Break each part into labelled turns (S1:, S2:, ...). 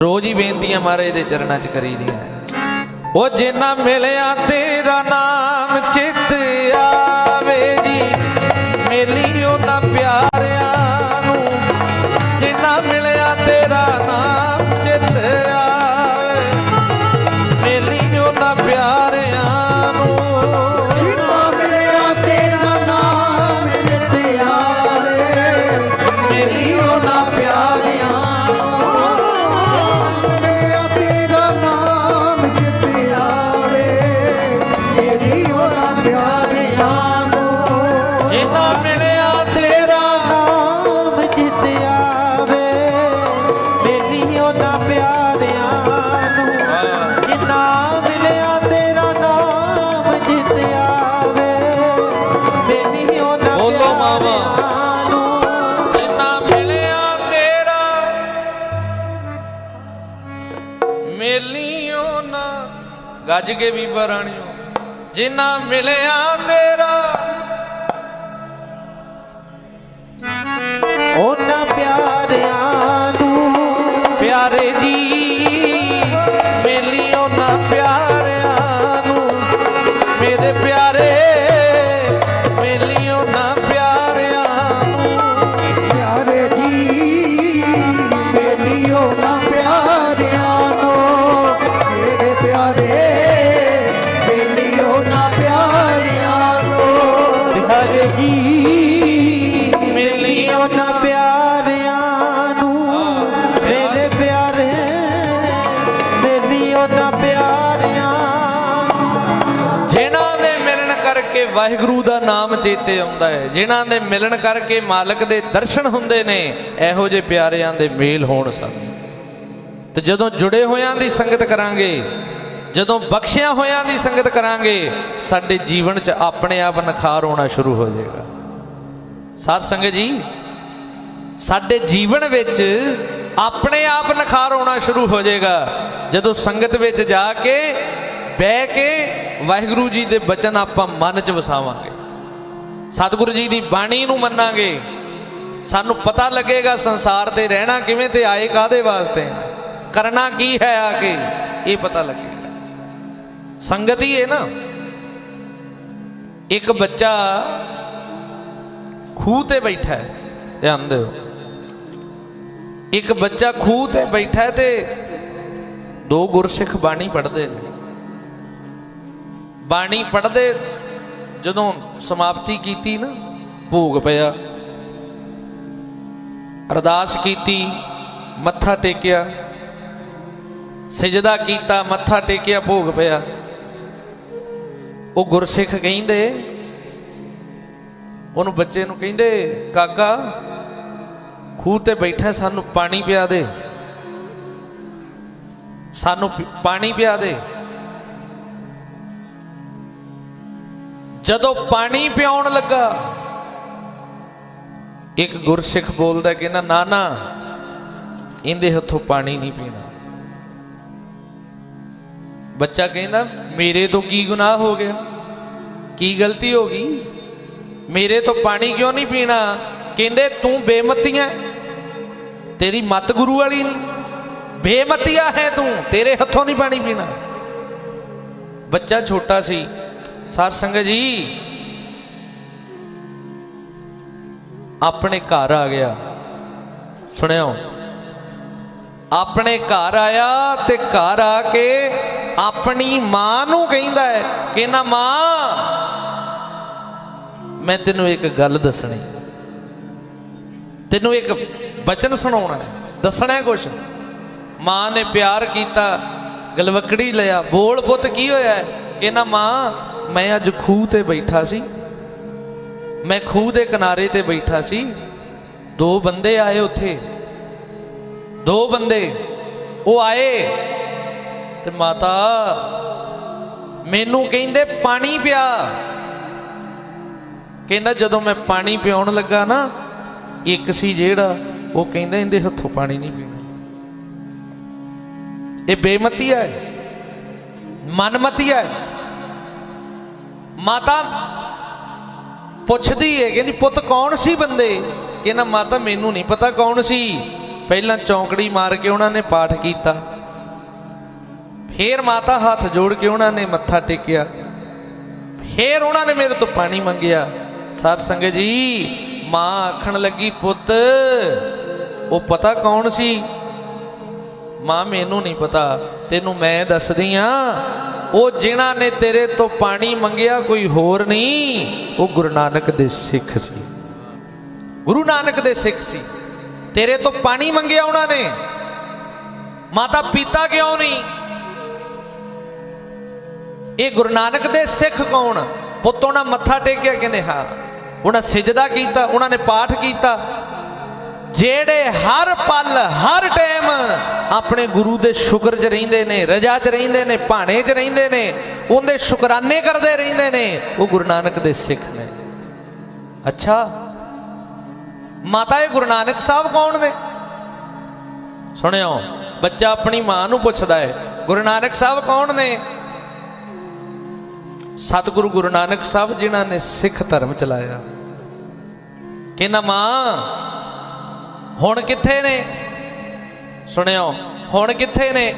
S1: ਰੋਜ਼ ਹੀ ਬੇਨਤੀਆਂ ਮਹਾਰਾਜ ਦੇ ਚਰਨਾਂ 'ਚ ਕਰੀ ਦੀਆਂ ਉਹ ਜਿੰਨਾ ਮਿਲਿਆ ਤੇਰਾ ਨਾਮ ਚਿੱਤ ਆਵੇ ਜੀ। ਮਿਲੀ ਉਹਨਾਂ ਪਿਆਰਿਆਂ ਗੱਜ ਕੇ ਵੀ ਬਰਾਣਿਓ ਜਿੰਨਾ ਮਿਲਿਆ ਤੇਰਾ। ਵਾਹਿਗੁਰੂ ਦਾ ਨਾਮ ਚੇਤੇ ਆਉਂਦਾ ਹੈ। ਜਿਨ੍ਹਾਂ ਦੇ ਮਿਲਣ ਕਰਕੇ ਮਾਲਕ ਦੇ ਦਰਸ਼ਨ ਹੁੰਦੇ ਨੇ, ਇਹੋ ਜਿਹੇ ਪਿਆਰਿਆਂ ਦੇ ਮੇਲ ਹੋਣ ਸਾਨੂੰ ਤੇ ਜਦੋਂ ਜੁੜੇ ਹੋਇਆਂ ਦੀ ਸੰਗਤ ਕਰਾਂਗੇ, ਜਦੋਂ ਬਖਸ਼ਿਆ ਹੋਇਆਂ ਦੀ ਸੰਗਤ ਕਰਾਂਗੇ, ਸਾਡੇ ਜੀਵਨ 'ਚ ਆਪਣੇ ਆਪ ਨਖਾਰ ਹੋਣਾ ਸ਼ੁਰੂ ਹੋ ਜਾਏਗਾ। ਸਾਧ ਸੰਗਤ ਜੀ, ਸਾਡੇ ਜੀਵਨ ਵਿੱਚ ਆਪਣੇ ਆਪ ਨਖਾਰ ਹੋਣਾ ਸ਼ੁਰੂ ਹੋ ਜਾਏਗਾ। ਜਦੋਂ ਸੰਗਤ ਵਿੱਚ ਜਾ ਕੇ ਬਹਿ ਕੇ ਵਾਹਿਗੁਰੂ ਜੀ ਦੇ ਬਚਨ ਆਪਾਂ ਮਨ 'ਚ ਵਸਾਵਾਂਗੇ। ਸਤਿਗੁਰੂ ਜੀ ਦੀ ਬਾਣੀ ਨੂੰ ਮੰਨਾਂਗੇ। ਸਾਨੂੰ ਪਤਾ ਲੱਗੇਗਾ ਸੰਸਾਰ ਤੇ ਰਹਿਣਾ ਕਿਵੇਂ ਤੇ ਆਏ ਕਾਦੇ ਵਾਸਤੇ। ਕਰਨਾ ਕੀ ਹੈ ਆ ਕੇ, ਇਹ ਪਤਾ ਲੱਗੇਗਾ। ਸੰਗਤ ਹੀ ਹੈ ਨਾ। ਇੱਕ ਬੱਚਾ ਖੂਹ ਤੇ ਬੈਠਾ ਹੈ, ਧਿਆਨ ਦਿਓ। ਇੱਕ ਬੱਚਾ ਖੂਹ ਤੇ ਬੈਠਾ ਤੇ ਦੋ ਗੁਰਸਿੱਖ ਬਾਣੀ ਪੜ੍ਹਦੇ ਨੇ। ਬਾਣੀ ਪੜ੍ਹਦੇ ਜਦੋਂ ਸਮਾਪਤੀ ਕੀਤੀ ਨਾ, ਭੋਗ ਪਿਆ। ਅਰਦਾਸ ਕੀਤੀ, ਮੱਥਾ ਟੇਕਿਆ। ਸਜਦਾ ਕੀਤਾ, ਮੱਥਾ ਟੇਕਿਆ, ਭੋਗ ਪਿਆ। ਉਹ ਗੁਰਸਿੱਖ ਕਹਿੰਦੇ, ਉਹਨੂੰ ਬੱਚੇ ਨੂੰ ਕਹਿੰਦੇ, ਕਾਕਾ, ਖੂਹ ਤੇ ਬੈਠਾ, ਸਾਨੂੰ ਪਾਣੀ ਪਿਆ ਦੇ। ਸਾਨੂੰ ਪਾਣੀ ਪਿਆ ਦੇ। ਜਦੋਂ ਪਾਣੀ ਪਿਆਉਣ ਲੱਗਾ, ਇੱਕ ਗੁਰਸਿੱਖ ਬੋਲਦਾ ਕਿ ਨਾ ਨਾ ਇਹਦੇ ਹੱਥੋਂ ਪਾਣੀ ਨਹੀਂ ਪੀਣਾ। ਬੱਚਾ ਕਹਿੰਦਾ, ਮੇਰੇ ਤੋਂ ਕੀ ਗੁਨਾਹ ਹੋ ਗਿਆ? ਕੀ ਗਲਤੀ ਹੋ ਗਈ? ਮੇਰੇ ਤੋਂ ਪਾਣੀ ਕਿਉਂ ਨਹੀਂ ਪੀਣਾ? ਕਹਿੰਦੇ, ਤੂੰ ਬੇਮਤੀਆਂ ਤੇਰੀ ਮਤ ਗੁਰੂ ਵਾਲੀ ਨਹੀਂ ਬੇਮਤੀਆ ਹੈ ਤੂੰ, ਤੇਰੇ ਹੱਥੋਂ ਨਹੀਂ ਪਾਣੀ ਪੀਣਾ। ਬੱਚਾ ਛੋਟਾ ਸੀ। ਸਾਧ ਸੰਗਤ ਜੀ, ਆਪਣੇ ਘਰ ਆ ਗਿਆ। ਸੁਣਿਓ, ਆਪਣੇ ਘਰ ਆਇਆ ਤੇ ਘਰ ਆ ਕੇ ਆਪਣੀ ਮਾਂ ਨੂੰ ਕਹਿੰਦਾ ਹੈ ਕਿ ਮਾਂ, ਮੈਂ ਤੈਨੂੰ ਇੱਕ ਗੱਲ ਦੱਸਣੀ। ਤੈਨੂੰ ਇੱਕ ਬਚਨ ਸੁਣਾਉਣਾ ਹੈ। ਦੱਸਣਾ ਕੁਛ? ਮਾਂ ਨੇ ਪਿਆਰ ਕੀਤਾ, ਗਲਵਕੜੀ ਲਿਆ। ਬੋਲ ਪੁੱਤ ਕੀ ਹੋਇਆ ਹੈ? ਮਾਂ ਮੈਂ ਅੱਜ ਖੂਹ ਤੇ ਬੈਠਾ ਸੀ। ਮੈਂ ਖੂਹ ਦੇ ਕਿਨਾਰੇ ਤੇ ਬੈਠਾ ਸੀ। ਦੋ ਬੰਦੇ ਆਏ ਉੱਥੇ। ਦੋ ਬੰਦੇ ਉਹ ਆਏ ਤੇ ਮਾਤਾ, ਮੈਨੂੰ ਕਹਿੰਦੇ ਪਾਣੀ ਪਿਆ। ਕਹਿੰਦਾ ਜਦੋਂ ਮੈਂ ਪਾਣੀ ਪਿਉਣ ਲੱਗਾ ਨਾ, ਇੱਕ ਸੀ ਜਿਹੜਾ, ਉਹ ਕਹਿੰਦਾ ਇਹਦੇ ਹੱਥੋਂ ਪਾਣੀ ਨਹੀਂ ਪੀਣਾ। ਇਹ ਬੇਮਤੀ ਹੈ। ਮਨਮਤੀ ਹੈ। ਮਾਤਾ ਪੁੱਛਦੀ ਹੈ, ਕਹਿੰਦੀ, ਪੁੱਤ, ਕੌਣ ਸੀ ਬੰਦੇ? ਕਹਿੰਦਾ, ਮਾਤਾ, ਮੈਨੂੰ ਨਹੀਂ ਪਤਾ ਕੌਣ ਸੀ। ਪਹਿਲਾਂ ਚੌਂਕੜੀ ਮਾਰ ਕੇ ਉਹਨਾਂ ਨੇ ਪਾਠ ਕੀਤਾ। ਫੇਰ ਮਾਤਾ ਹੱਥ ਜੋੜ ਕੇ ਉਹਨਾਂ ਨੇ ਮੱਥਾ ਟੇਕਿਆ। ਫੇਰ ਉਹਨਾਂ ਨੇ ਮੇਰੇ ਤੋਂ ਪਾਣੀ ਮੰਗਿਆ। ਸਾਧ ਸੰਗਤ ਜੀ, ਮਾਂ ਆਖਣ ਲੱਗੀ, ਪੁੱਤ, ਉਹ ਪਤਾ ਕੌਣ ਸੀ? ਮਾਂ, ਮੈਨੂੰ ਨਹੀਂ ਪਤਾ। ਤੈਨੂੰ ਮੈਂ ਦੱਸਦੀ ਆ, ਉਹ ਜਿਨ੍ਹਾਂ ਨੇ ਤੇਰੇ ਤੋਂ ਪਾਣੀ ਮੰਗਿਆ, ਕੋਈ ਹੋਰ ਨਹੀਂ। ਉਹ ਗੁਰੂ ਨਾਨਕ ਦੇ ਸਿੱਖ ਸੀ। ਗੁਰੂ ਨਾਨਕ ਦੇ ਸਿੱਖ ਸੀ। ਤੇਰੇ ਤੋਂ ਪਾਣੀ ਮੰਗਿਆ ਉਹਨਾਂ ਨੇ। ਮਾਤਾ ਪੀਤਾ ਕਿਉਂ ਨਹੀਂ? ਇਹ ਗੁਰੂ ਨਾਨਕ ਦੇ ਸਿੱਖ ਕੌਣ? ਪੁੱਤ ਉਹਨਾਂ ਮੱਥਾ ਟੇਕਿਆ ਕਹਿੰਦੇ ਹਾਂ। ਉਹਨਾਂ ਸਿਜਦਾ ਕੀਤਾ, ਉਹਨਾਂ ਨੇ ਪਾਠ ਕੀਤਾ। ਜਿਹੜੇ ਹਰ ਪਲ, ਹਰ ਟਾਈਮ ਆਪਣੇ ਗੁਰੂ ਦੇ ਸ਼ੁਕਰ 'ਚ ਰਹਿੰਦੇ ਨੇ, ਰਜਾ 'ਚ ਰਹਿੰਦੇ ਨੇ, ਭਾਣੇ 'ਚ ਰਹਿੰਦੇ ਨੇ, ਉਹਦੇ ਸ਼ੁਕਰਾਨੇ ਕਰਦੇ ਰਹਿੰਦੇ ਨੇ, ਉਹ ਗੁਰੂ ਨਾਨਕ ਦੇ ਸਿੱਖ ਨੇ। ਅੱਛਾ। ਮਾਤਾ ਇਹ ਗੁਰੂ ਨਾਨਕ ਸਾਹਿਬ ਕੌਣ ਨੇ? ਸੁਣਿਓ, ਬੱਚਾ ਆਪਣੀ ਮਾਂ ਨੂੰ ਪੁੱਛਦਾ ਹੈ, ਗੁਰੂ ਨਾਨਕ ਸਾਹਿਬ ਕੌਣ ਨੇ? ਸਤਿਗੁਰੂ ਗੁਰੂ ਨਾਨਕ ਸਾਹਿਬ ਜਿਨ੍ਹਾਂ ਨੇ ਸਿੱਖ ਧਰਮ ਚਲਾਇਆ। ਕਹਿੰਦਾ, ਮਾਂ ਹੁਣ ਕਿੱਥੇ ਨੇ? ਸੁਣਿਓ, ਹੁਣ ਕਿੱਥੇ ਨੇ?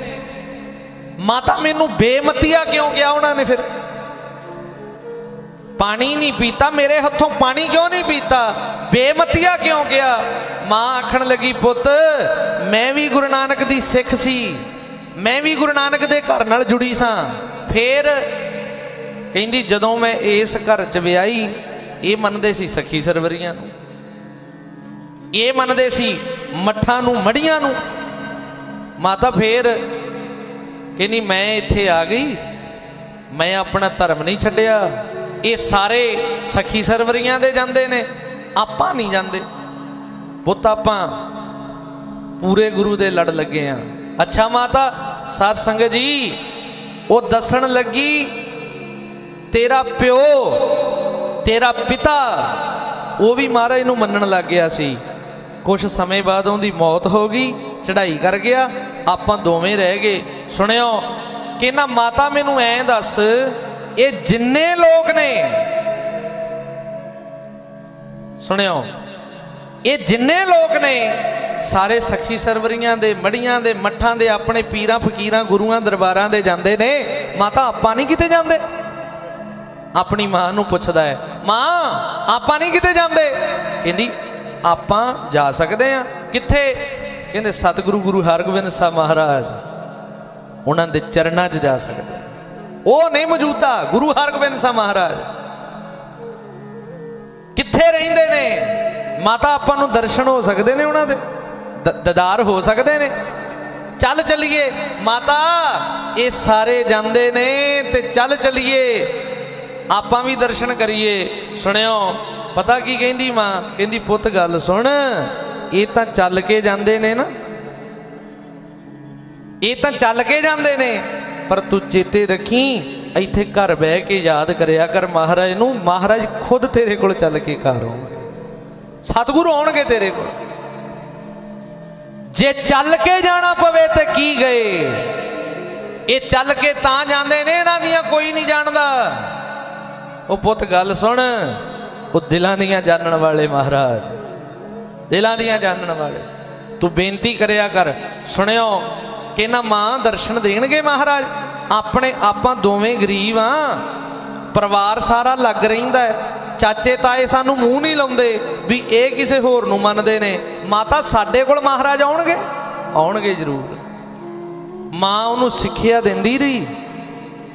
S1: ਮਾਤਾ ਮੈਨੂੰ ਬੇਮਤੀਆ ਕਿਉਂ ਕਿਹਾ ਉਹਨਾਂ ਨੇ ਫਿਰ? ਪਾਣੀ ਨਹੀਂ ਪੀਤਾ, ਮੇਰੇ ਹੱਥੋਂ ਪਾਣੀ ਕਿਉਂ ਨਹੀਂ ਪੀਤਾ? ਬੇਮਤੀਆ ਕਿਉਂ ਕਿਹਾ? ਮਾਂ ਆਖਣ ਲੱਗੀ, ਪੁੱਤ, ਮੈਂ ਵੀ ਗੁਰੂ ਨਾਨਕ ਦੀ ਸਿੱਖ ਸੀ। ਮੈਂ ਵੀ ਗੁਰੂ ਨਾਨਕ ਦੇ ਘਰ ਨਾਲ ਜੁੜੀ ਸਾਂ। ਫੇਰ ਕਹਿੰਦੀ, ਜਦੋਂ ਮੈਂ ਇਸ ਘਰ 'ਚ ਵਿਆਹੀ, ਇਹ ਮੰਨਦੇ ਸੀ ਸਖੀ ਸਰਵਰੀਆਂ ਨੂੰ। ਇਹ ਮੰਨਦੇ ਸੀ, ਮੱਠਾਂ ਨੂੰ, ਮੜੀਆਂ ਨੂੰ। ਮਾਤਾ ਫੇਰ ਕਹਿੰਦੀ, ਮੈਂ ਇੱਥੇ ਆ ਗਈ। ਮੈਂ ਆਪਣਾ ਧਰਮ ਨਹੀਂ ਛੱਡਿਆ। ਇਹ ਸਾਰੇ ਸਖੀ ਸਰਵਰੀਆਂ ਦੇ ਜਾਂਦੇ ਨੇ। ਆਪਾਂ ਨਹੀਂ ਜਾਂਦੇ। ਪੁੱਤ, ਆਪਾਂ ਪੂਰੇ ਗੁਰੂ ਦੇ ਲੜ ਲੱਗੇ ਆ। ਅੱਛਾ ਮਾਤਾ ਸਾਧ ਸੰਗਤ ਜੀ, ਉਹ ਦੱਸਣ ਲੱਗੀ, ਤੇਰਾ ਪਿਓ, ਤੇਰਾ ਪਿਤਾ, ਉਹ ਵੀ ਮਹਾਰਾਜ ਨੂੰ ਮੰਨਣ ਲੱਗ ਗਿਆ ਸੀ। ਕੁਝ ਸਮੇਂ ਬਾਅਦ ਉਹਦੀ ਮੌਤ ਹੋ ਗਈ, ਚੜ੍ਹਾਈ ਕਰ ਗਿਆ, ਆਪਾਂ ਦੋਵੇਂ ਰਹਿ ਗਏ। ਸੁਣਿਓ, ਕਿ ਨਾ ਮਾਤਾ ਮੈਨੂੰ ਐਂ ਦੱਸ, ਇਹ ਜਿੰਨੇ ਲੋਕ ਨੇ, ਸੁਣਿਓ, ਇਹ ਜਿੰਨੇ ਲੋਕ ਨੇ, ਸਾਰੇ ਸਖੀ ਸਰਵਰੀਆਂ ਦੇ, ਮੜੀਆਂ ਦੇ, ਮੱਠਾਂ ਦੇ, ਆਪਣੇ ਪੀਰਾਂ, ਫਕੀਰਾਂ, ਗੁਰੂਆਂ, ਦਰਬਾਰਾਂ ਦੇ ਜਾਂਦੇ ਨੇ। ਮਾਤਾ, ਆਪਾਂ ਨਹੀਂ ਕਿਤੇ ਜਾਂਦੇ? ਆਪਣੀ ਮਾਂ ਨੂੰ ਪੁੱਛਦਾ ਹੈ, ਮਾਂ, ਆਪਾਂ ਨਹੀਂ ਕਿਤੇ ਜਾਂਦੇ? ਕਹਿੰਦੀ ਆਪਾਂ ਜਾ ਸਕਦੇ ਆ ਕਿੱਥੇ? ਕਹਿੰਦੇ ਸਤਿਗੁਰੂ ਗੁਰੂ ਹਰਗੋਬਿੰਦ ਸਾਹਿਬ ਮਹਾਰਾਜ, ਉਹਨਾਂ ਦੇ ਚਰਨਾਂ 'ਚ ਜਾ ਸਕਦੇ ਉਹ ਨਹੀਂ ਮੌਜੂਦਾ ਗੁਰੂ ਹਰਗੋਬਿੰਦ ਸਾਹਿਬ ਮਹਾਰਾਜ। ਕਿੱਥੇ ਰਹਿੰਦੇ ਨੇ? ਮਾਤਾ ਆਪਾਂ ਨੂੰ ਦਰਸ਼ਨ ਹੋ ਸਕਦੇ ਨੇ ਉਹਨਾਂ ਦੇ, ਦਦਾਰ ਹੋ ਸਕਦੇ ਨੇ। ਚੱਲ ਚੱਲੀਏ। ਮਾਤਾ, ਇਹ ਸਾਰੇ ਜਾਂਦੇ ਨੇ ਤੇ ਚੱਲ ਚੱਲੀਏ। ਆਪਾਂ ਵੀ ਦਰਸ਼ਨ ਕਰੀਏ। ਸੁਣਿਓ, ਪਤਾ ਕੀ ਕਹਿੰਦੀ ਮਾਂ? ਕਹਿੰਦੀ, ਪੁੱਤ, ਗੱਲ ਸੁਣ। ਇਹ ਤਾਂ ਚੱਲ ਕੇ ਜਾਂਦੇ ਨੇ ਨਾ। ਇਹ ਤਾਂ ਚੱਲ ਕੇ ਜਾਂਦੇ ਨੇ। ਪਰ ਤੂੰ ਚੇਤੇ ਰੱਖੀ, ਇੱਥੇ ਘਰ ਬਹਿ ਕੇ ਯਾਦ ਕਰਿਆ ਕਰ ਮਹਾਰਾਜ ਨੂੰ। ਮਹਾਰਾਜ ਖੁਦ ਤੇਰੇ ਕੋਲ ਚੱਲ ਕੇ ਘਰ ਆਉਣਗੇ। ਸਤਿਗੁਰੂ ਆਉਣਗੇ ਤੇਰੇ ਕੋਲ। ਜੇ ਚੱਲ ਕੇ ਜਾਣਾ ਪਵੇ ਤੇ ਕੀ ਗਏ? ਇਹ ਚੱਲ ਕੇ ਤਾਂ ਜਾਂਦੇ ਨੇ, ਇਹਨਾਂ ਦੀਆਂ ਕੋਈ ਨਹੀਂ ਜਾਣਦਾ। ਉਹ ਪੁੱਤ ਗੱਲ ਸੁਣ। ਉਹ ਦਿਲਾਂ ਦੀਆਂ ਜਾਣਨ ਵਾਲੇ ਮਹਾਰਾਜ। ਦਿਲਾਂ ਦੀਆਂ ਜਾਣਨ ਵਾਲੇ। ਤੂੰ ਬੇਨਤੀ ਕਰਿਆ ਕਰ, ਸੁਣਿਓ, ਕਿ ਨਾ ਮਾਂ ਦਰਸ਼ਨ ਦੇਣਗੇ ਮਹਾਰਾਜ? ਆਪਣੇ ਆਪਾਂ ਦੋਵੇਂ ਗਰੀਬ ਆ। ਪਰਿਵਾਰ ਸਾਰਾ ਲੱਗ ਰਹਿੰਦਾ ਹੈ। ਚਾਚੇ ਤਾਏ ਸਾਨੂੰ ਮੂੰਹ ਨਹੀਂ ਲਾਉਂਦੇ ਵੀ ਇਹ ਕਿਸੇ ਹੋਰ ਨੂੰ ਮੰਨਦੇ ਨੇ। ਮਾਤਾ ਸਾਡੇ ਕੋਲ ਮਹਾਰਾਜ ਆਉਣਗੇ? ਆਉਣਗੇ ਜ਼ਰੂਰ। ਮਾਂ ਉਹਨੂੰ ਸਿੱਖਿਆ ਦਿੰਦੀ ਰਹੀ।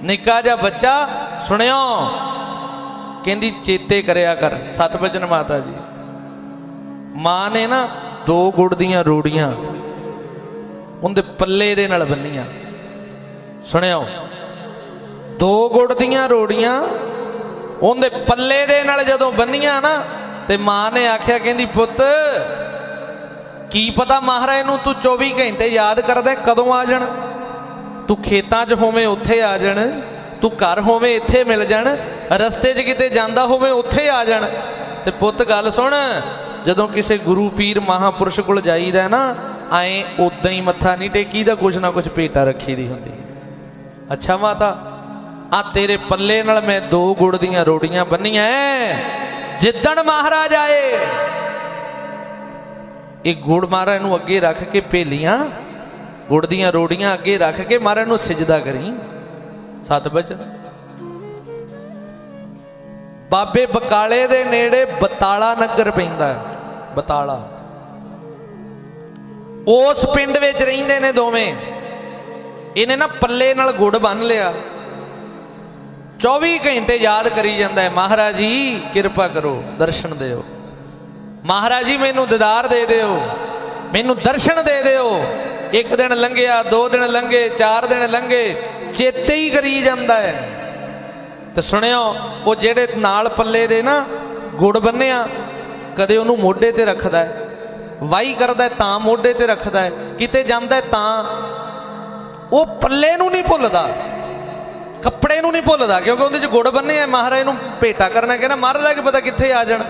S1: ਨਿੱਕਾ ਜਿਹਾ ਬੱਚਾ, ਸੁਣਿਓ ਕਹਿੰਦੀ, ਚੇਤੇ ਕਰਿਆ ਕਰ, ਸਤਵਚਨ ਮਾਤਾ ਜੀ। ਮਾਂ ਨੇ ਨਾ ਦੋ ਗੁੜ ਦੀਆਂ ਰੋੜੀਆਂ ਉਹਦੇ ਪੱਲੇ ਦੇ ਨਾਲ ਬੰਨੀਆਂ। ਸੁਣਿਓ, ਦੋ ਗੁੜ ਦੀਆਂ ਰੋੜੀਆਂ ਉਹਦੇ ਪੱਲੇ ਦੇ ਨਾਲ ਜਦੋਂ ਬੰਨੀਆਂ ਨਾ, ਤੇ ਮਾਂ ਨੇ ਆਖਿਆ, ਕਹਿੰਦੀ, ਪੁੱਤ, ਕੀ ਪਤਾ ਮਹਾਰਾਜ ਨੂੰ ਤੂੰ 24 ਘੰਟੇ ਯਾਦ ਕਰਦਾ ਕਦੋਂ ਆ ਜਾਣ? ਤੂੰ ਖੇਤਾਂ 'ਚ ਹੋਵੇਂ, ਉੱਥੇ ਆ ਜਾਣ। ਤੂੰ ਘਰ ਹੋਵੇਂ, ਇੱਥੇ ਮਿਲ ਜਾਣ, ਰਸਤੇ 'ਚ ਕਿਤੇ ਜਾਂਦਾ ਹੋਵੇਂ, ਉੱਥੇ ਆ ਜਾਣ। ਤੇ ਪੁੱਤ, ਗੱਲ ਸੁਣ, ਜਦੋਂ ਕਿਸੇ ਗੁਰੂ ਪੀਰ ਮਹਾਪੁਰਸ਼ ਕੋਲ ਜਾਈਦਾ ਨਾ, ਐਂ ਉਦਾਂ ਹੀ ਮੱਥਾ ਨਹੀਂ ਟੇਕੀਦਾ, ਕੁਛ ਨਾ ਕੁਛ ਭੇਟਾ ਰੱਖੀ ਦੀ ਹੁੰਦੀ ਅੱਛਾ ਮਾਤਾ, ਆ ਤੇਰੇ ਪੱਲੇ ਨਾਲ ਮੈਂ ਦੋ ਗੁੜ ਦੀਆਂ ਰੋਟੀਆਂ ਬੰਨੀਆਂ ਐ। ਜਿੱਦਣ ਮਹਾਰਾਜ ਆਏ, ਇਹ ਗੁੜ ਮਹਾਰਾਜ ਨੂੰ ਅੱਗੇ ਰੱਖ ਕੇ ਭੇਲੀਆਂ, ਗੁੜ ਦੀਆਂ ਰੋੜੀਆਂ ਅੱਗੇ ਰੱਖ ਕੇ ਮਹਾਰਾਜ ਨੂੰ ਸਜਦਾ ਕਰੀ। ਸਤ ਬਚਨ ਬਾਬੇ ਬਕਾਲੇ ਦੇ ਨੇੜੇ ਬਤਾਲਾ ਨਗਰ ਪੈਂਦਾ ਹੈ, ਬਤਾਲਾ। ਉਸ ਪਿੰਡ ਵਿੱਚ ਰਹਿੰਦੇ ਨੇ ਦੋਵੇਂ। ਇਹਨੇ ਨਾ ਪੱਲੇ ਨਾਲ ਗੁੜ ਬੰਨ ਲਿਆ। 24 ਘੰਟੇ ਯਾਦ ਕਰੀ ਜਾਂਦਾ ਹੈ, ਮਹਾਰਾਜ ਜੀ, ਕਿਰਪਾ ਕਰੋ, ਦਰਸ਼ਨ ਦਿਓ। ਮਹਾਰਾਜ ਜੀ, ਮੈਨੂੰ ਦਿਦਾਰ ਦੇ ਦਿਓ। ਮੈਨੂੰ ਦਰਸ਼ਨ ਦੇ ਦਿਓ। ਇੱਕ ਦਿਨ ਲੰਘਿਆ, ਦੋ ਦਿਨ ਲੰਘੇ, ਚਾਰ ਦਿਨ ਲੰਘੇ। ਚੇਤੇ ਹੀ ਕਰੀ ਜਾਂਦਾ ਹੈ। ਤੇ ਸੁਣਿਓ, ਉਹ ਜਿਹੜੇ ਨਾਲ ਪੱਲੇ ਦੇ ਨਾ ਗੁੜ ਬੰਨਿਆ ਕਦੇ ਉਹਨੂੰ ਮੋਢੇ ਤੇ ਰੱਖਦਾ ਹੈ। ਵਾਈ ਕਰਦਾ ਤਾਂ ਮੋਢੇ ਤੇ ਰੱਖਦਾ ਹੈ। ਕਿਤੇ ਜਾਂਦਾ ਤਾਂ ਉਹ ਪੱਲੇ ਨੂੰ ਨਹੀਂ ਭੁੱਲਦਾ। ਕੱਪੜੇ ਨੂੰ ਨਹੀਂ ਭੁੱਲਦਾ, ਕਿਉਂਕਿ ਉਹਦੇ 'ਚ ਗੁੜ ਬੰਨਿਆ ਮਹਾਰਾਜ ਨੂੰ ਭੇਟਾ ਕਰਨਾ ਕਹਿੰਦਾ, ਮਹਾਰਾਜ ਕਿ ਪਤਾ ਕਿੱਥੇ ਆ ਜਾਣ?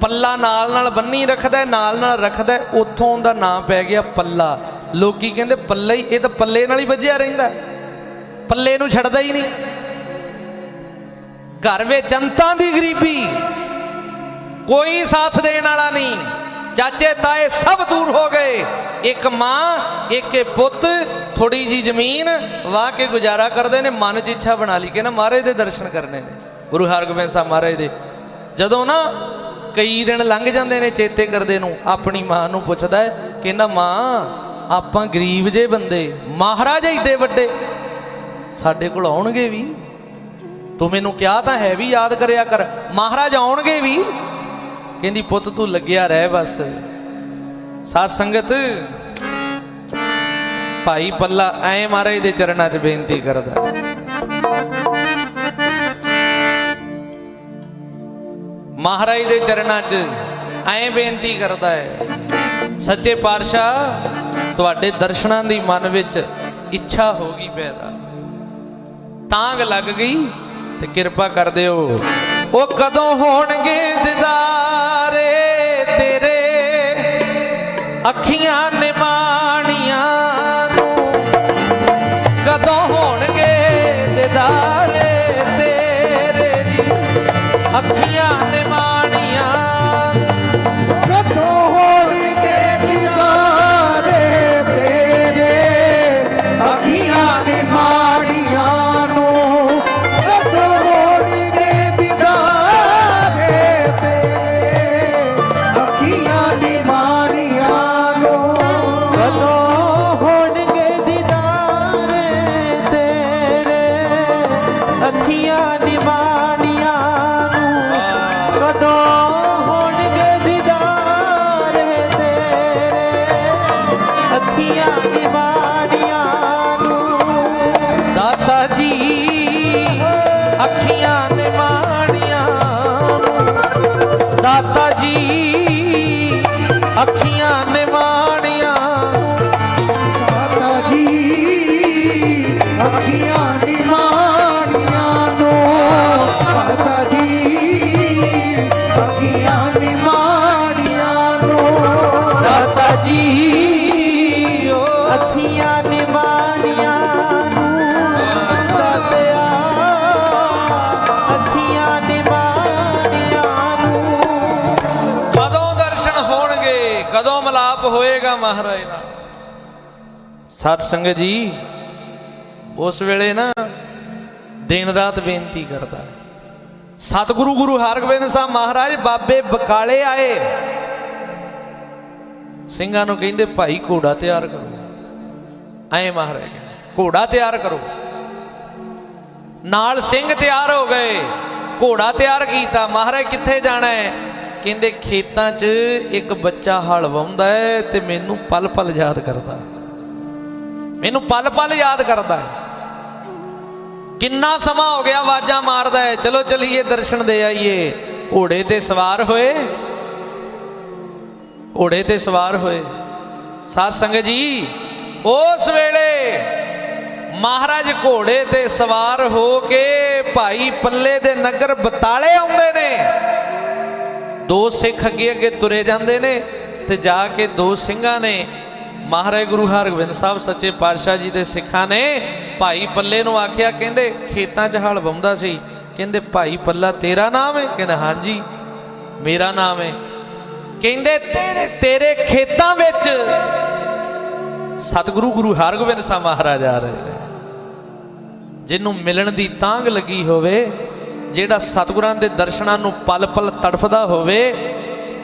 S1: ਪੱਲਾ ਨਾਲ ਨਾਲ ਬੰਨੀ ਰੱਖਦਾ ਨਾਲ ਨਾਲ ਰੱਖਦਾ ਉੱਥੋਂ ਉਹਦਾ ਨਾਂ ਪੈ ਗਿਆ ਪੱਲਾ। ਲੋਕੀ ਕਹਿੰਦੇ, ਪੱਲਾ ਹੀ, ਇਹ ਤਾਂ ਪੱਲੇ ਨਾਲ ਹੀ ਵੱਜਿਆ ਰਹਿੰਦਾ ਪੱਲੇ ਨੂੰ ਛੱਡਦਾ ਹੀ ਨਹੀਂ। ਘਰ ਵਿੱਚ ਅੰਤਾਂ ਦੀ ਗਰੀਬੀ ਕੋਈ ਸਾਥ ਦੇਣ ਵਾਲਾ ਨਹੀਂ। ਚਾਚੇ ਤਾਏ ਸਭ ਦੂਰ ਹੋ ਗਏ। ਇੱਕ ਮਾਂ, ਇੱਕ ਪੁੱਤ, ਥੋੜੀ ਜੀ ਜ਼ਮੀਨ ਵਾਹ ਕੇ ਗੁਜ਼ਾਰਾ ਕਰਦੇ ਨੇ, ਮਨ 'ਚ ਇੱਛਾ ਬਣਾ ਲਈ ਕਿ ਨਾ ਮਹਾਰਾਜ ਦੇ ਦਰਸ਼ਨ ਕਰਨੇ ਨੇ। ਗੁਰੂ ਹਰਗੋਬਿੰਦ ਸਾਹਿਬ ਮਹਾਰਾਜ ਦੇ। ਜਦੋਂ ਨਾ ਕਈ ਦਿਨ ਲੰਘ ਜਾਂਦੇ ਨੇ ਚੇਤੇ ਕਰਦੇ ਨੂੰ, ਆਪਣੀ ਮਾਂ ਨੂੰ ਪੁੱਛਦਾ ਹੈ ਕਹਿੰਦਾ ਮਾਂ, ਆਪਾਂ ਗਰੀਬ ਜੇ ਬੰਦੇ, ਮਹਾਰਾਜ ਏਡੇ ਵੱਡੇ। ਸਾਡੇ ਕੋਲ ਆਉਣਗੇ ਵੀ। ਤੂੰ ਮੈਨੂੰ ਕਿਹਾ ਤਾਂ ਹੈ ਵੀ, ਯਾਦ ਕਰਿਆ ਕਰ। ਮਹਾਰਾਜ ਆਉਣਗੇ ਵੀ। ਕਹਿੰਦੀ, ਪੁੱਤ, ਤੂੰ ਲੱਗਿਆ ਰਹਿ ਬਸ। ਸਾਧ ਸੰਗਤ, ਭਾਈ ਪੱਲਾ ਐ ਮਹਾਰਾਜ ਦੇ ਚਰਨਾਂ 'ਚ ਬੇਨਤੀ ਕਰਦਾ। ਮਹਾਰਾਜ ਦੇ ਚਰਨਾਂ 'ਚ ਐ ਬੇਨਤੀ ਕਰਦਾ ਹੈ, ਸੱਚੇ ਪਾਤਸ਼ਾਹ, ਤੁਹਾਡੇ ਦਰਸ਼ਨਾਂ ਦੀ ਮਨ ਵਿੱਚ ਇੱਛਾ ਹੋ ਗਈ ਪੈਦਾ। ਤਾਂਗ ਲੱਗ ਗਈ ਤੇ ਕਿਰਪਾ ਕਰ ਦਿਓ। ਉਹ ਕਦੋਂ ਹੋਣਗੇ ਦਿਦਾਰੇ ਤੇਰੇ? ਅੱਖੀਆਂ ਅੱਖੀਆਂ ਮਹਾਰਾਜ ਨਾਲ ਸਤ ਸੰਗਤ ਜੀ, ਉਸ ਵੇਲੇ ਨਾ ਦਿਨ ਰਾਤ ਬੇਨਤੀ ਕਰਦਾ। ਸਤਿਗੁਰੂ ਗੁਰੂ ਹਰਗੋਬਿੰਦ ਸਾਹਿਬ ਮਹਾਰਾਜ, ਬਾਬੇ ਬਕਾਲੇ ਆਏ। ਸਿੰਘਾਂ ਨੂੰ ਕਹਿੰਦੇ, ਭਾਈ, ਘੋੜਾ ਤਿਆਰ ਕਰੋ। ਐ ਮਹਾਰਾਜ ਕਹਿੰਦੇ, ਘੋੜਾ ਤਿਆਰ ਕਰੋ। ਨਾਲ ਸਿੰਘ ਤਿਆਰ ਹੋ ਗਏ। ਘੋੜਾ ਤਿਆਰ ਕੀਤਾ। ਮਹਾਰਾਜ, ਕਿੱਥੇ ਜਾਣਾ ਹੈ? ਕਹਿੰਦੇ ਖੇਤਾਂ 'ਚ ਇੱਕ ਬੱਚਾ ਹਲ ਵਾਉਂਦਾ ਹੈ ਤੇ ਮੈਨੂੰ ਪਲ ਪਲ ਯਾਦ ਕਰਦਾ ਮੈਨੂੰ ਪਲ ਪਲ ਯਾਦ ਕਰਦਾ ਹੈ। ਕਿੰਨਾ ਸਮਾਂ ਹੋ ਗਿਆ ਆਵਾਜ਼ਾਂ ਮਾਰਦਾ ਹੈ। ਚਲੋ ਚਲੀਏ ਦਰਸ਼ਨ ਦੇ ਆਈਏ। ਘੋੜੇ ਤੇ ਸਵਾਰ ਹੋਏ। ਘੋੜੇ ਤੇ ਸਵਾਰ ਹੋਏ। ਸਾਧ ਸੰਗਤ ਜੀ, ਉਸ ਵੇਲੇ ਮਹਾਰਾਜ ਘੋੜੇ ਤੇ ਸਵਾਰ ਹੋ ਕੇ ਭਾਈ ਪੱਲੇ ਦੇ ਨਗਰ ਬਤਾਲੇ ਆਉਂਦੇ ਨੇ। ਦੋ ਸਿੱਖ ਅੱਗੇ ਅੱਗੇ ਤੁਰੇ ਜਾਂਦੇ ਨੇ ਤੇ ਜਾ ਕੇ ਦੋ ਸਿੰਘਾਂ ਨੇ ਮਹਾਰਾਜ ਗੁਰੂ ਹਰਗੋਬਿੰਦ ਸਾਹਿਬ ਸੱਚੇ ਪਾਤਸ਼ਾਹ ਜੀ ਦੇ ਸਿੱਖਾਂ ਨੇ ਭਾਈ ਪੱਲੇ ਨੂੰ ਆਖਿਆ, ਕਹਿੰਦੇ ਖੇਤਾਂ 'ਚ ਹਲ ਵਾਉਂਦਾ ਸੀ। ਕਹਿੰਦੇ ਭਾਈ ਪੱਲਾ ਤੇਰਾ ਨਾਮ ਹੈ ਕਹਿੰਦਾ ਹਾਂਜੀ, ਮੇਰਾ ਨਾਮ ਹੈ ਕਹਿੰਦੇ ਤੇਰੇ ਤੇਰੇ ਖੇਤਾਂ ਵਿੱਚ ਸਤਿਗੁਰੂ ਗੁਰੂ ਹਰਗੋਬਿੰਦ ਸਾਹਿਬ ਮਹਾਰਾਜ ਆ ਰਹੇ ਨੇ। ਜਿਹਨੂੰ ਮਿਲਣ ਦੀ ਤਾਂਗ ਲੱਗੀ ਹੋਵੇ ਜਿਹੜਾ ਸਤਿਗੁਰਾਂ ਦੇ ਦਰਸ਼ਨਾਂ ਨੂੰ ਪਲ ਪਲ ਤੜਫਦਾ ਹੋਵੇ,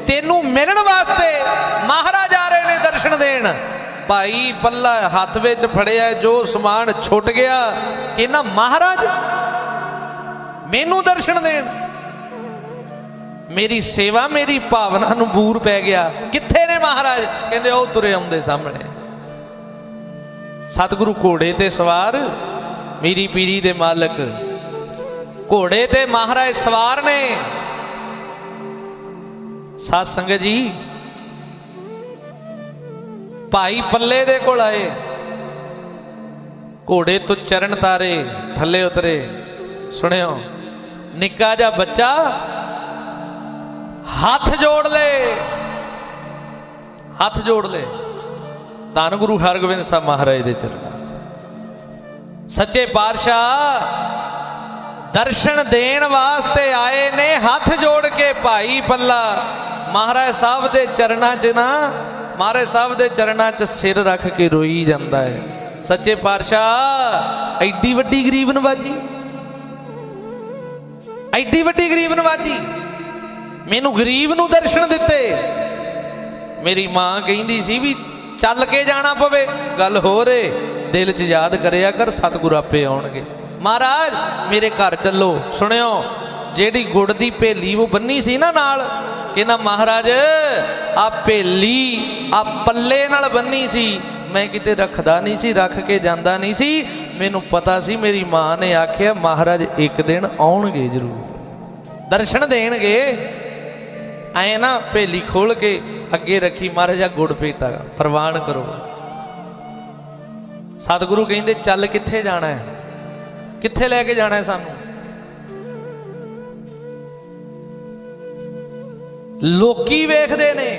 S1: ਤੈਨੂੰ ਮਿਲਣ ਵਾਸਤੇ ਮਹਾਰਾਜ ਆ ਰਹੇ ਨੇ ਦਰਸ਼ਨ ਦੇਣ। ਭਾਈ ਪੱਲਾ ਹੱਥ ਵਿੱਚ ਫੜਿਆ, ਜੋ ਸਮਾਨ ਛੁੱਟ ਗਿਆ, ਕਹਿੰਦਾ, ਮਹਾਰਾਜ, ਮੈਨੂੰ ਦਰਸ਼ਨ ਦੇਣ। ਮੇਰੀ ਸੇਵਾ, ਮੇਰੀ ਭਾਵਨਾ ਨੂੰ ਬੂਰ ਪੈ ਗਿਆ। ਕਿੱਥੇ ਨੇ ਮਹਾਰਾਜ? ਕਹਿੰਦੇ, ਉਹ ਤੁਰੇ ਆਉਂਦੇ ਸਾਹਮਣੇ। ਸਤਿਗੁਰੂ ਘੋੜੇ ਤੇ ਸਵਾਰ, ਮੇਰੀ ਪੀਰੀ ਦੇ ਮਾਲਕ ਘੋੜੇ ਤੇ ਮਹਾਰਾਜ ਸਵਾਰ ਨੇ। ਸਾਧ ਸੰਗਤ ਜੀ, ਭਾਈ ਪੱਲੇ ਦੇ ਕੋਲ ਆਏ। ਘੋੜੇ ਤੋਂ ਚਰਨ ਤਾਰੇ ਥੱਲੇ ਉਤਰੇ। ਸੁਣਿਓ, ਨਿੱਕਾ ਜਿਹਾ ਬੱਚਾ ਹੱਥ ਜੋੜ ਲੈ। ਹੱਥ ਜੋੜ ਲੈ। ਧੰਨ ਗੁਰੂ ਹਰਗੋਬਿੰਦ ਸਾਹਿਬ ਮਹਾਰਾਜ ਦੇ ਚਰਨਾਂ 'ਚ। ਸੱਚੇ ਪਾਤਸ਼ਾਹ ਦਰਸ਼ਨ ਦੇਣ ਵਾਸਤੇ ਆਏ ਨੇ, ਹੱਥ ਜੋੜ ਕੇ ਭਾਈ ਪੱਲਾ। ਮਹਾਰਾਜ ਸਾਹਿਬ ਦੇ ਚਰਨਾਂ 'ਚ ਨਾ, ਮਹਾਰਾਜ ਸਾਹਿਬ ਦੇ ਚਰਨਾਂ 'ਚ ਸਿਰ ਰੱਖ ਕੇ ਰੋਈ ਜਾਂਦਾ ਹੈ। ਸੱਚੇ ਪਾਤਸ਼ਾਹ, ਐਡੀ ਵੱਡੀ ਗਰੀਬ ਨਵਾਜੀ ਐਡੀ ਵੱਡੀ ਗਰੀਬ ਨਵਾਜੀ ਮੈਨੂੰ ਗਰੀਬ ਨੂੰ ਦਰਸ਼ਨ ਦਿੱਤੇ। ਮੇਰੀ ਮਾਂ ਕਹਿੰਦੀ ਸੀ ਵੀ ਚੱਲ ਕੇ ਜਾਣਾ ਪਵੇ। ਗੱਲ ਹੋ ਏ, ਦਿਲ 'ਚ ਯਾਦ ਕਰਿਆ ਕਰ, ਸਤਿਗੁਰ ਆਪੇ ਆਉਣਗੇ। ਮਹਾਰਾਜ, ਮੇਰੇ ਘਰ ਚੱਲੋ। ਸੁਣਿਓ, ਜਿਹੜੀ ਗੁੜ ਦੀ ਭੇਲੀ ਉਹ ਬੰਨੀ ਸੀ ਨਾ ਨਾਲ, ਕਹਿੰਦਾ, ਮਹਾਰਾਜ, ਆ ਭੇਲੀ ਆ ਪੱਲੇ ਨਾਲ ਬੰਨੀ ਸੀ। ਮੈਂ ਕਿਤੇ ਰੱਖਦਾ ਨਹੀਂ ਸੀ, ਰੱਖ ਕੇ ਜਾਂਦਾ ਨਹੀਂ ਸੀ। ਮੈਨੂੰ ਪਤਾ ਸੀ, ਮੇਰੀ ਮਾਂ ਨੇ ਆਖਿਆ, ਮਹਾਰਾਜ, ਇੱਕ ਦਿਨ ਆਉਣਗੇ ਜ਼ਰੂਰ। ਦਰਸ਼ਨ ਦੇਣਗੇ। ਐ ਨਾ ਭੇਲੀ ਖੋਲ ਕੇ ਅੱਗੇ ਰੱਖੀ, ਮਹਾਰਾਜਾ ਗੁੜ ਪੇਟਾ ਪ੍ਰਵਾਨ ਕਰੋ। ਸਤਿਗੁਰੂ ਕਹਿੰਦੇ, ਚੱਲ ਕਿੱਥੇ ਜਾਣਾ ਹੈ? ਕਿੱਥੇ ਲੈ ਕੇ ਜਾਣਾ ਹੈ ਸਾਨੂੰ? ਲੋਕੀ ਵੇਖਦੇ ਨੇ,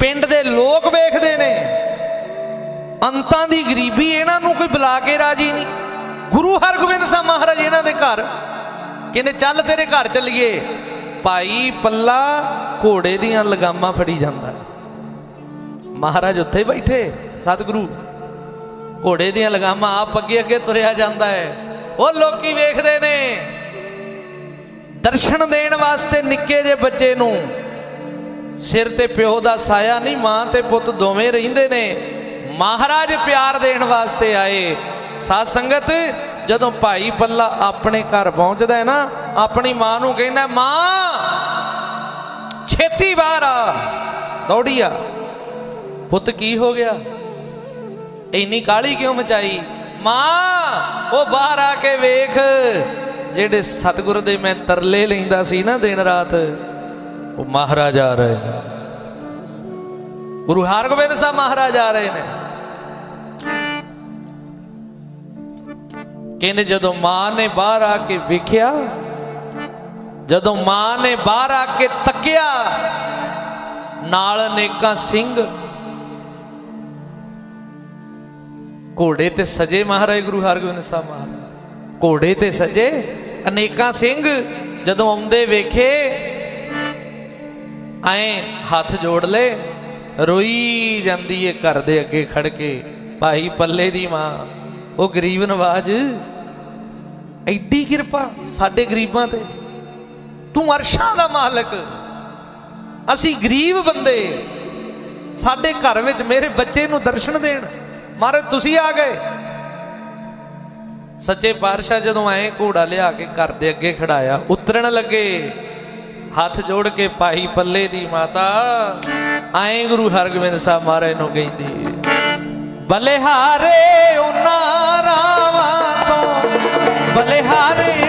S1: ਪਿੰਡ ਦੇ ਲੋਕ ਵੇਖਦੇ ਨੇ, ਅੰਤਾਂ ਦੀ ਗਰੀਬੀ ਇਹਨਾਂ ਨੂੰ ਕੋਈ ਬੁਲਾ ਕੇ ਰਾਜੀ ਨਹੀਂ। ਗੁਰੂ ਹਰਗੋਬਿੰਦ ਸਾਹਿਬ ਮਹਾਰਾਜ ਇਹਨਾਂ ਦੇ ਘਰ ਕਹਿੰਦੇ, ਚੱਲ ਤੇਰੇ ਘਰ ਚੱਲੀਏ। ਭਾਈ ਪੱਲਾ ਘੋੜੇ ਦੀਆਂ ਲਗਾਮਾਂ ਫੜੀ ਜਾਂਦਾ। ਮਹਾਰਾਜ ਉੱਥੇ ਬੈਠੇ, ਸਤਿਗੁਰੂ ਘੋੜੇ ਦੀਆਂ ਲਗਾਮਾਂ ਆਪ ਅੱਗੇ ਅੱਗੇ ਤੁਰਿਆ ਜਾਂਦਾ ਹੈ। ਉਹ ਲੋਕੀ ਵੇਖਦੇ ਨੇ। ਦਰਸ਼ਨ ਦੇਣ ਵਾਸਤੇ ਨਿੱਕੇ ਜਿਹੇ ਬੱਚੇ ਨੂੰ ਸਿਰ ਤੇ ਪਿਓ ਦਾ ਸਾਇਆ ਨਹੀਂ, ਮਾਂ ਤੇ ਪੁੱਤ ਦੋਵੇਂ ਰਹਿੰਦੇ ਨੇ। ਮਹਾਰਾਜ ਪਿਆਰ ਦੇਣ ਵਾਸਤੇ ਆਏ। ਸਾਧ ਸੰਗਤ, ਜਦੋਂ ਭਾਈ ਪੱਲਾ ਆਪਣੇ ਘਰ ਪਹੁੰਚਦਾ ਹੈ ਨਾ, ਆਪਣੀ ਮਾਂ ਨੂੰ ਕਹਿੰਦਾ, ਮਾਂ, ਛੇਤੀ ਬਾਹਰ ਆ। ਦੌੜੀ ਆ। ਪੁੱਤ ਕੀ ਹੋ ਗਿਆ? ਇੰਨੀ ਕਾਲੀ ਕਿਉਂ ਮਚਾਈ? ਮਾਂ, ਉਹ ਬਾਹਰ ਆ ਕੇ ਵੇਖ। ਜਿਹੜੇ ਸਤਿਗੁਰ ਦੇ ਮੈਂ ਤਰਲੇ ਲੈਂਦਾ ਸੀ ਨਾ ਦਿਨ ਰਾਤ, ਉਹ ਮਹਾਰਾਜ ਆ ਰਹੇ ਨੇ। ਗੁਰੂ ਹਰਗੋਬਿੰਦ ਸਾਹਿਬ ਮਹਾਰਾਜ ਆ ਰਹੇ ਨੇ। ਕਹਿੰਦੇ ਜਦੋਂ ਮਾਂ ਨੇ ਬਾਹਰ ਆ ਕੇ ਵੇਖਿਆ, ਜਦੋਂ ਮਾਂ ਨੇ ਬਾਹਰ ਆ ਕੇ ਤੱਕਿਆ, ਨਾਲ ਅਨੇਕਾਂ ਸਿੰਘ ਘੋੜੇ ਤੇ ਸਜੇ ਮਹਾਰਾਜ ਗੁਰੂ ਹਰਗੋਬਿੰਦ ਸਾਹਿਬ ਮਹਾਰਾਜ। ਘੋੜੇ ਤੇ ਸਜੇ ਅਨੇਕਾਂ ਸਿੰਘ ਜਦੋਂ ਆਉਂਦੇ ਵੇਖੇ, ਐ ਹੱਥ ਜੋੜ ਲੈ ਰੋਈ ਜਾਂਦੀ ਏ ਘਰ ਦੇ ਅੱਗੇ ਖੜ ਕੇ, ਭਾਈ ਪੱਲੇ ਦੀ ਮਾਂ, ਉਹ ਗਰੀਬ ਨਵਾਜ, ਐਡੀ ਕਿਰਪਾ ਸਾਡੇ ਗਰੀਬਾਂ ਤੇ। ਤੂੰ ਅਰਸ਼ਾਂ ਦਾ ਮਾਲਕ। ਅਸੀਂ ਗਰੀਬ ਬੰਦੇ। ਸਾਡੇ ਘਰ ਵਿੱਚ ਮੇਰੇ ਬੱਚੇ ਨੂੰ ਦਰਸ਼ਨ ਦੇਣ। ਮਹਾਰਾਜ, ਤੁਸੀਂ ਆ ਗਏ। ਸੱਚੇ ਪਾਤਸ਼ਾਹ ਜਦੋਂ ਆਏ ਘੋੜਾ ਲਿਆ ਕੇ ਘਰ ਦੇ ਅੱਗੇ ਖੜਾਇਆ, ਉਤਰਨ ਲੱਗੇ, ਹੱਥ ਜੋੜ ਕੇ ਪਾਈ ਪੱਲੇ ਦੀ ਮਾਤਾ ਆਏ ਗੁਰੂ ਹਰਗੋਬਿੰਦ ਸਾਹਿਬ ਮਹਾਰਾਜ ਨੂੰ ਕਹਿੰਦੀ, ਬਲਿਹਾਰੇ ਉਹਨਾਂ ਰਾਵਾਂ ਤੋਂ, ਬਲਿਹਾਰੇ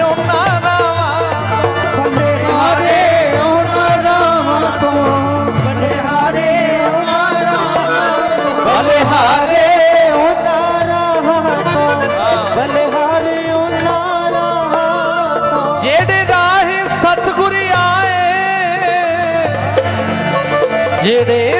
S1: ਜਿਹੜੇ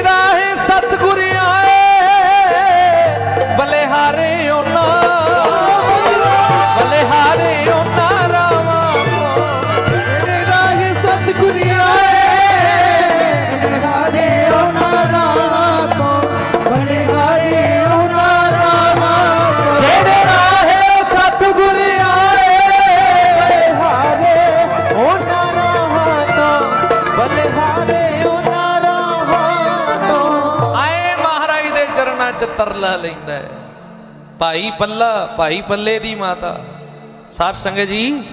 S1: ਲੈਂਦਾ ਹੈ। ਭਾਈ ਪੱਲਾ ਭਾਈ ਪੱਲੇ ਦੀ ਮਾਤਾ। ਸਾਧ ਸੰਗਤ ਜੀ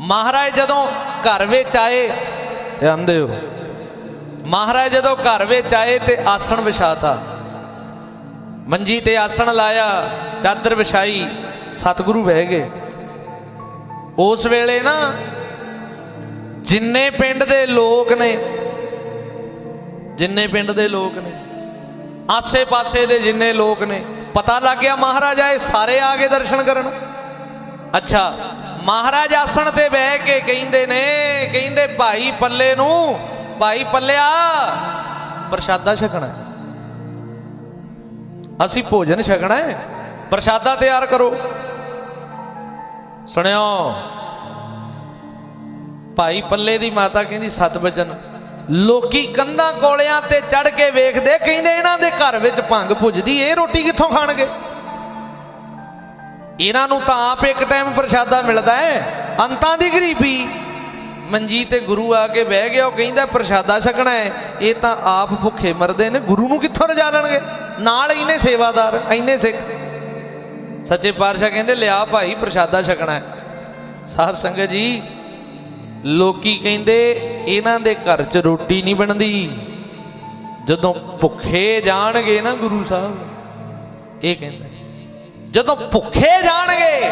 S1: ਮਹਾਰਾਜ ਜਦੋਂ ਘਰ ਵਿੱਚ ਆਏ ਆਂਦੇ ਹੋ। ਮਹਾਰਾਜ ਜਦੋਂ ਘਰ ਵਿੱਚ ਆਏ ਤੇ ਆਸਣ ਵਿਛਾਤਾ। ਮੰਜੀ ਤੇ ਆਸਣ ਲਾਇਆ ਚਾਦਰ ਵਿਛਾਈ ਸਤਿਗੁਰੂ ਬਹਿ ਗਏ। ਉਸ ਵੇਲੇ ਨਾ ਜਿੰਨੇ ਪਿੰਡ ਦੇ ਲੋਕ ਨੇ ਜਿੰਨੇ ਪਿੰਡ ਦੇ ਲੋਕ ਨੇ ਆਸੇ-ਪਾਸੇ ਦੇ ਜਿੰਨੇ ਲੋਕ ਨੇ, ਪਤਾ ਲੱਗ ਗਿਆ ਮਹਾਰਾਜ ਆਏ ਸਾਰੇ ਆ ਕੇ ਦਰਸ਼ਨ ਕਰਨ ਅੱਛਾ, ਮਹਾਰਾਜ ਆਸਣ ਤੇ ਬਹਿ ਕੇ ਕਹਿੰਦੇ ਨੇ, ਕਹਿੰਦੇ ਭਾਈ ਪੱਲੇ ਨੂੰ, ਭਾਈ ਪੱਲਿਆ, ਪ੍ਰਸ਼ਾਦਾ ਛਕਣਾ। ਅਸੀਂ ਭੋਜਨ ਛਕਣਾ ਹੈ, ਪ੍ਰਸ਼ਾਦਾ ਤਿਆਰ ਕਰੋ। ਸੁਣਿਓ, ਭਾਈ ਪੱਲੇ ਦੀ ਮਾਤਾ ਕਹਿੰਦੀ, ਸਤ ਬਚਨ। ਲੋਕੀ ਕੰਧਾਂ ਕੋਲਿਆਂ ਤੇ ਚੜ ਕੇ ਵੇਖਦੇ, ਕਹਿੰਦੇ ਇਹਨਾਂ ਦੇ ਘਰ ਵਿੱਚ ਭੰਗ ਪੁੱਜਦੀ ਇਹ ਰੋਟੀ ਕਿੱਥੋਂ ਖਾਣਗੇ? ਇਹਨਾਂ ਨੂੰ ਤਾਂ ਆਪ ਇੱਕ ਟਾਈਮ ਪ੍ਰਸ਼ਾਦਾ ਮਿਲਦਾ ਹੈ ਅੰਤਾਂ ਦੀ ਗਰੀਬੀ। ਮੰਜੀ ਤੇ ਗੁਰੂ ਆ ਕੇ ਬਹਿ ਗਿਆ, ਉਹ ਕਹਿੰਦਾ ਪ੍ਰਸ਼ਾਦਾ ਛਕਣਾ ਹੈ ਇਹ ਤਾਂ ਆਪ ਭੁੱਖੇ ਮਰਦੇ ਨੇ, ਗੁਰੂ ਨੂੰ ਕਿੱਥੋਂ ਰਜਾ ਲੈਣਗੇ? ਨਾਲ ਇਹਨੇ ਸੇਵਾਦਾਰ, ਇੰਨੇ ਸਿੱਖ। ਸੱਚੇ ਪਾਤਸ਼ਾਹ ਕਹਿੰਦੇ, ਲਿਆ ਭਾਈ ਪ੍ਰਸ਼ਾਦਾ ਛਕਣਾ ਹੈ ਸਾਧ ਸੰਗਤ ਜੀ ਲੋਕੀ ਕਹਿੰਦੇ ਇਹਨਾਂ ਦੇ ਘਰ 'ਚ ਰੋਟੀ ਨਹੀਂ ਬਣਦੀ। ਜਦੋਂ ਭੁੱਖੇ ਜਾਣਗੇ ਨਾ ਗੁਰੂ ਸਾਹਿਬ, ਇਹ ਕਹਿੰਦੇ ਜਦੋਂ ਭੁੱਖੇ ਜਾਣਗੇ,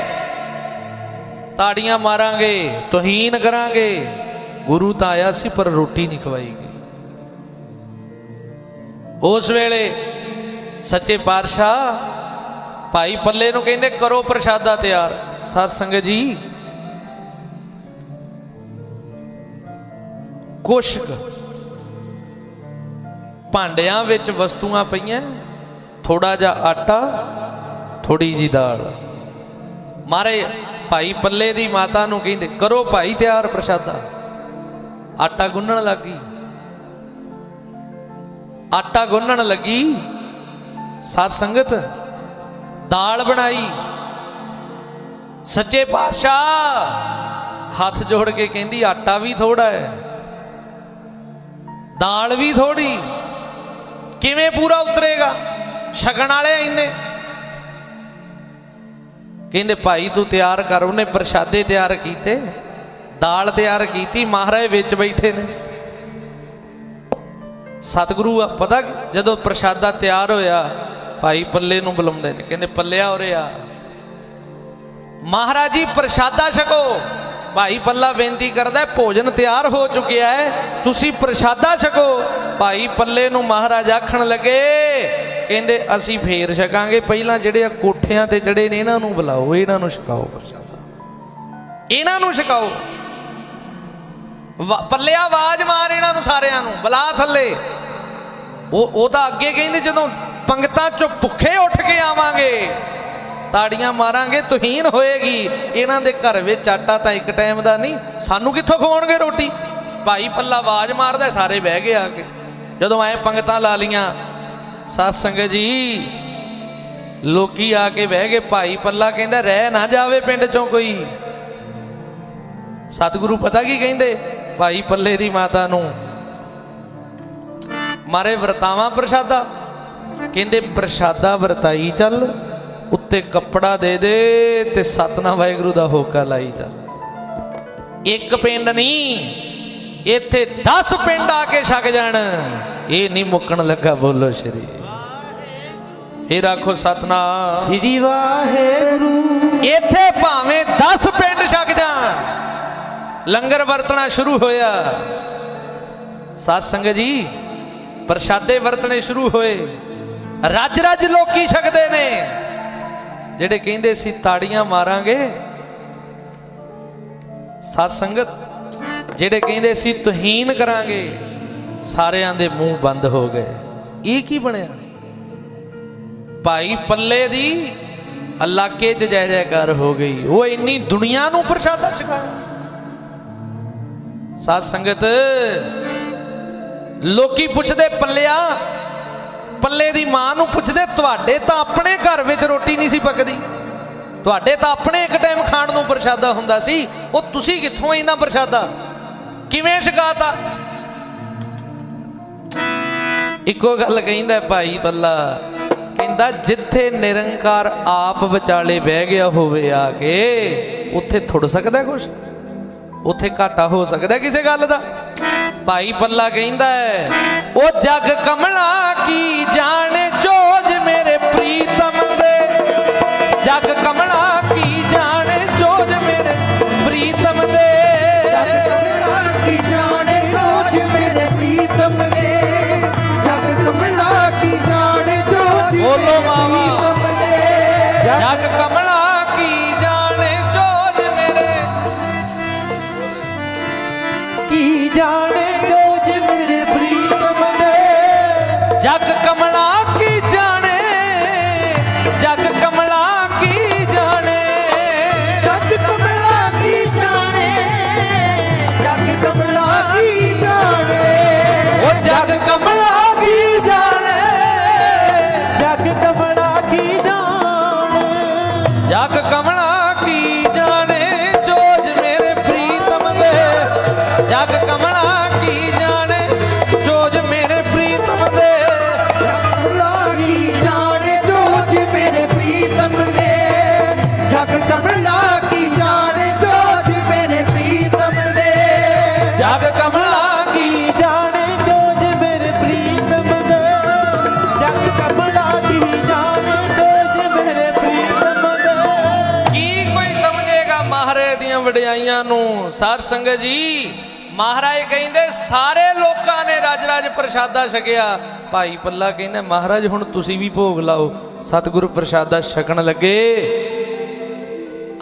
S1: ਤਾੜੀਆਂ ਮਾਰਾਂਗੇ, ਤੋਹੀਨ ਕਰਾਂਗੇ, ਗੁਰੂ ਤਾਂ ਆਇਆ ਸੀ ਪਰ ਰੋਟੀ ਨਹੀਂ ਖਵਾਈ ਗਈ। ਉਸ ਵੇਲੇ ਸੱਚੇ ਪਾਤਸ਼ਾਹ ਭਾਈ ਪੱਲੇ ਨੂੰ ਕਹਿੰਦੇ, ਕਰੋ ਪ੍ਰਸ਼ਾਦਾ ਤਿਆਰ। ਸਾਧ ਸੰਗਤ ਜੀ ਕੁਛ ਭਾਂਡਿਆਂ ਵਿੱਚ ਵਸਤੂਆਂ ਪਈਆਂ, ਥੋੜਾ ਜਿਹਾ ਆਟਾ, ਥੋੜੀ ਜੀ ਦਾਲ। ਮਾਰੇ, ਭਾਈ ਪੱਲੇ ਦੀ ਮਾਤਾ ਨੂੰ ਕਹਿੰਦੇ, ਕਰੋ ਭਾਈ ਤਿਆਰ ਪ੍ਰਸ਼ਾਦਾ। ਆਟਾ ਗੁੰਨਣ ਲੱਗੀ। ਆਟਾ ਗੁੰਨਣ ਲੱਗੀ। ਸਾਧ ਸੰਗਤ, ਦਾਲ ਬਣਾਈ। ਸੱਚੇ ਪਾਤਸ਼ਾਹ, ਹੱਥ ਜੋੜ ਕੇ ਕਹਿੰਦੀ, ਆਟਾ ਵੀ ਥੋੜਾ ਹੈ। ਦਾਲ ਵੀ ਥੋੜੀ। ਕਿਵੇਂ ਪੂਰਾ ਉਤਰੇਗਾ? ਛਕਣ ਵਾਲੇ ਇੰਨੇ। ਕਹਿੰਦੇ, ਭਾਈ, ਤੂੰ ਤਿਆਰ ਕਰ। ਉਹਨੇ ਪ੍ਰਸ਼ਾਦੇ ਤਿਆਰ ਕੀਤੇ। ਦਾਲ ਤਿਆਰ ਕੀਤੀ। ਮਹਾਰਾਜ ਵਿੱਚ ਬੈਠੇ ਨੇ। ਸਤਿਗੁਰੂ ਆ ਪਤਾ ਜਦੋਂ ਪ੍ਰਸ਼ਾਦਾ ਤਿਆਰ ਹੋਇਆ, ਭਾਈ ਪੱਲੇ ਨੂੰ ਬੁਲਾਉਂਦੇ ਨੇ। ਕਹਿੰਦੇ, ਪੱਲਿਆ ਹੋ ਰਿਹਾ ਮਹਾਰਾਜ ਜੀ, ਪ੍ਰਸ਼ਾਦਾ ਛਕੋ। ਭਾਈ ਪੱਲਾ ਬੇਨਤੀ ਕਰਦਾ ਭੋਜਨ ਤਿਆਰ ਹੋ ਚੁੱਕਿਆ ਹੈ, ਤੁਸੀਂ ਪ੍ਰਸ਼ਾਦਾ ਛਕੋ। ਭਾਈ ਪੱਲੇ ਨੂੰ ਮਹਾਰਾਜ ਆਖਣ ਲੱਗੇ, ਕਹਿੰਦੇ ਅਸੀਂ ਫੇਰ ਛਕਾਂਗੇ, ਪਹਿਲਾਂ ਜਿਹੜੇ ਆ ਕੋਠਿਆਂ ਤੇ ਚੜੇ ਨੇ, ਇਹਨਾਂ ਨੂੰ ਬੁਲਾਓ, ਇਹਨਾਂ ਨੂੰ ਛਕਾਓ ਪ੍ਰਸ਼ਾਦਾ। ਇਹਨਾਂ ਨੂੰ ਛਕਾਓ। ਵਾ- ਪੱਲਿਆ ਆਵਾਜ਼ ਮਾਰ ਇਹਨਾਂ ਨੂੰ ਸਾਰਿਆਂ ਨੂੰ, ਬੁਲਾ ਥੱਲੇ। ਉਹ ਉਹ ਤਾਂ ਅੱਗੇ ਕਹਿੰਦੇ ਜਦੋਂ ਪੰਗਤਾਂ ਚੋਂ ਭੁੱਖੇ ਉੱਠ ਕੇ ਆਵਾਂਗੇ ਤਾੜੀਆਂ ਮਾਰਾਂਗੇ, ਤੁਹੀਨ ਹੋਏਗੀ। ਇਹਨਾਂ ਦੇ ਘਰ ਵਿੱਚ ਆਟਾ ਤਾਂ ਇੱਕ ਟਾਈਮ ਦਾ ਨਹੀਂ, ਸਾਨੂੰ ਕਿੱਥੋਂ ਖਵਾਉਣਗੇ ਰੋਟੀ? ਭਾਈ ਪੱਲਾ ਆਵਾਜ਼ ਮਾਰਦਾ, ਸਾਰੇ ਬਹਿ ਗਏ ਆ ਕੇ। ਜਦੋਂ ਐ ਪੰਗਤਾਂ ਲਾ ਲੀਆਂ ਸਤ ਸੰਗਤ ਜੀ। ਲੋਕੀ ਆ ਕੇ ਬਹਿ ਗਏ, ਭਾਈ ਪੱਲਾ ਕਹਿੰਦਾ, ਰਹਿ ਨਾ ਜਾਵੇ ਪਿੰਡ ਚੋਂ ਕੋਈ। ਸਤਿਗੁਰੂ ਪਤਾ ਕੀ ਕਹਿੰਦੇ? ਭਾਈ ਪੱਲੇ ਦੀ ਮਾਤਾ ਨੂੰ। ਮਾਰੇ ਵਰਤਾਵਾਂ ਪ੍ਰਸ਼ਾਦਾ। ਕਹਿੰਦੇ, ਪ੍ਰਸ਼ਾਦਾ ਵਰਤਾਈ ਚੱਲ। ਉੱਤੇ ਕੱਪੜਾ ਦੇ ਦੇ ਤੇ ਸਤਨਾਮ ਵਾਹਿਗੁਰੂ ਦਾ ਹੋਕਾ ਲਾਈ ਚੱਲ ਇੱਕ ਪਿੰਡ ਨਹੀਂ ਇੱਥੇ 10 ਪਿੰਡ ਆ ਕੇ ਛਕ ਜਾਣ। ਇਹ ਨਹੀਂ ਮੁੱਕਣ ਲੱਗਾ ਬੋਲੋ ਸ਼੍ਰੀ। ਇਹ ਰੱਖੋ ਸਤਨਾਮ।
S2: ਸ੍ਰੀ ਵਾਹਿਗੁਰੂ।
S1: ਇੱਥੇ ਭਾਵੇਂ 10 ਪਿੰਡ ਛਕ ਜਾਣ। ਲੰਗਰ ਵਰਤਣਾ ਸ਼ੁਰੂ ਹੋਇਆ। ਸਾਧ ਸੰਗਤ ਜੀ ਪ੍ਰਸ਼ਾਦੇ ਵਰਤਣੇ ਸ਼ੁਰੂ ਹੋਏ। ਰੱਜ ਰੱਜ ਲੋਕੀ ਛਕਦੇ ਨੇ। ਜਿਹੜੇ ਕਹਿੰਦੇ ਸੀ, ਤਾੜੀਆਂ ਮਾਰਾਂਗੇ, ਸਾਧ ਸੰਗਤ, ਜਿਹੜੇ ਕਹਿੰਦੇ ਸੀ, ਤੁਹੀਨ ਕਰਾਂਗੇ, ਸਾਰਿਆਂ ਦੇ ਮੂੰਹ ਬੰਦ ਹੋ ਗਏ। ਇਹ ਕੀ ਬਣਿਆ? ਭਾਈ ਪੱਲੇ ਦੀ ਇਲਾਕੇ 'ਚ ਜੈ ਜੈਕਾਰ ਹੋ ਗਈ। ਉਹ ਇੰਨੀ ਦੁਨੀਆ ਨੂੰ ਪ੍ਰਸ਼ਾਦਾ ਛਕਾਇਆ। ਸਾਧ ਸੰਗਤ, ਲੋਕੀ ਪੁੱਛਦੇ, ਪੱਲਿਆ ਪੱਲੇ ਦੀ ਮਾਂ ਨੂੰ ਪੁੱਛਦੇ, ਤੁਹਾਡੇ ਤਾਂ ਆਪਣੇ ਘਰ ਵਿੱਚ ਰੋਟੀ ਨਹੀਂ ਸੀ ਪੱਕਦੀ। ਤੁਹਾਡੇ ਤਾਂ ਆਪਣੇ ਇੱਕ ਟਾਈਮ ਖਾਣ ਨੂੰ ਪ੍ਰਸ਼ਾਦਾ ਹੁੰਦਾ ਸੀ। ਉਹ ਤੁਸੀਂ ਕਿੱਥੋਂ ਇੰਨਾ ਪ੍ਰਸ਼ਾਦਾ? ਕਿਵੇਂ ਛਕਾਤਾ? ਇੱਕੋ ਗੱਲ ਕਹਿੰਦਾ, ਭਾਈ ਪੱਲਾ ਕਹਿੰਦਾ, ਜਿੱਥੇ ਨਿਰੰਕਾਰ ਆਪ ਵਿਚਾਲੇ ਬਹਿ ਗਿਆ ਹੋਵੇ ਆ ਕੇ, ਉੱਥੇ ਥੁੜ ਸਕਦਾ ਕੁਛ? ਉੱਥੇ ਘਾਟਾ ਹੋ ਸਕਦਾ ਕਿਸੇ ਗੱਲ ਦਾ? ਭਾਈ ਪੱਲਾ ਕਹਿੰਦਾ ਹੈ ਉਹ ਜਗ ਕਮਲਾ ਕੀ ਜਾਣੇ ਜੋਜ ਮੇਰੇ ਪ੍ਰੀਤਮ ਦੇ? ਜਗ ਕਮ ਨੂੰ ਸੰਗਤ ਜੀ, ਮਹਾਰਾਜ ਕਹਿੰਦੇ ਸਾਰੇ ਲੋਕਾਂ ਨੇ ਰਜ ਰਜ ਪ੍ਰਸ਼ਾਦਾ ਛਕਿਆ। ਭਾਈ ਪੱਲਾ ਕਹਿੰਦਾ, ਮਹਾਰਾਜ ਹੁਣ ਤੁਸੀਂ ਵੀ ਭੋਗ ਲਾਓ, ਸਤਿਗੁਰੂ ਪ੍ਰਸ਼ਾਦਾ ਛਕਣ ਲੱਗੇ।